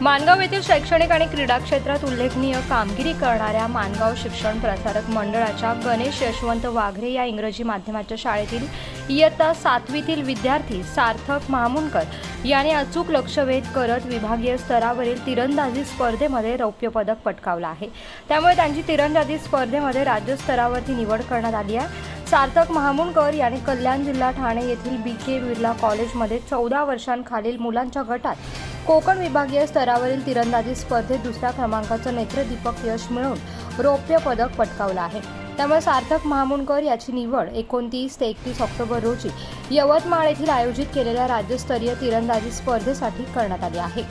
मानगाव येथील शैक्षणिक आणि क्रीडा क्षेत्रात उल्लेखनीय कामगिरी करणाऱ्या मानगाव शिक्षण प्रसारक मंडळाच्या गणेश यशवंत वाघरे या इंग्रजी माध्यमाच्या शाळेतील इयत्ता सातवीतील विद्यार्थी सार्थक महामुंडकर याने अचूक लक्षवेध करत विभागीय स्तरावरील तिरंदाजी स्पर्धेमध्ये रौप्य पदक पटकावलं आहे. त्यामुळे त्यांची तिरंदाजी स्पर्धेमध्ये राज्यस्तरावरती निवड करण्यात आली आहे. सार्थक महामुंडकर यांनी कल्याण जिल्हा ठाणे येथील बी के बिर्ला कॉलेजमध्ये चौदा वर्षांखालील मुलांच्या गटात कोकण विभागीय स्तरावरील तिरंदाजी स्पर्धेत दुसऱ्या क्रमांकाचं नेत्रदीपक यश मिळवून रौप्य पदक पटकावलं आहे. त्यामुळे सार्थक महामुंडकर याची निवड एकोणतीस ते एकतीस ऑक्टोबर रोजी यवतमाळ येथील आयोजित केलेल्या राज्यस्तरीय तिरंदाजी स्पर्धेसाठी करण्यात आली आहे.